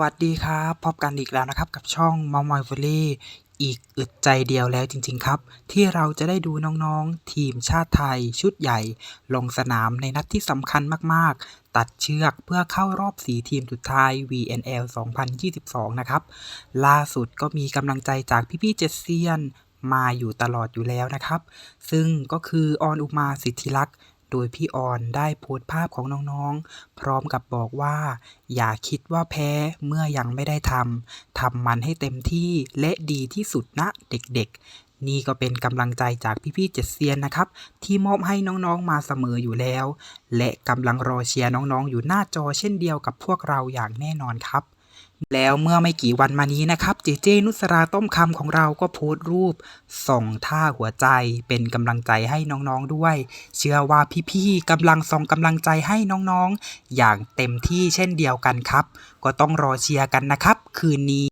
วัสดีครับพบกันอีกแล้วนะครับ กับช่องมอมอย v อลี่อีกอึดใจเดียวแล้วจริง ๆ ครับ ที่เราจะได้ดูน้องๆ ทีมชาติไทยชุดใหญ่ ลงสนามในนัดที่สำคัญมากๆ ตัดเชือกเพื่อเข้ารอบ4ทีมสุดท้าย VNL 2022 นะครับ ล่าสุดก็มีกำลังใจจากพี่ๆเจเซียนมาอยู่ตลอดอยู่แล้วนะครับ ซึ่งก็คือออนอุมาสิทธิลักษณ์ โดยพี่ออนได้โพสต์ภาพของน้องๆ พร้อมกับบอกว่า อย่าคิดว่าแพ้เมื่อยังไม่ได้ทำทำมันให้เต็มที่และดีที่สุดนะเด็กๆ นี่ก็เป็นกำลังใจจากพี่ๆเจ็ดเซียนนะครับ ที่มอบให้น้องๆมาเสมออยู่แล้ว และกำลังรอเชียร์น้องๆ อยู่หน้าจอเช่นเดียวกับพวกเราอย่างแน่นอนครับ แล้วเมื่อไม่กี่วันมานี้นะครับเจเจนุสราต้มคำของเราก็โพสต์รูป ส่งท่าหัวใจเป็นกำลังใจให้น้องๆด้วย เชื่อว่าพี่ๆกำลังส่งกำลังใจให้น้องๆ อย่างเต็มที่เช่นเดียวกันครับ ก็ต้องรอเชียร์กันนะครับ คืนนี้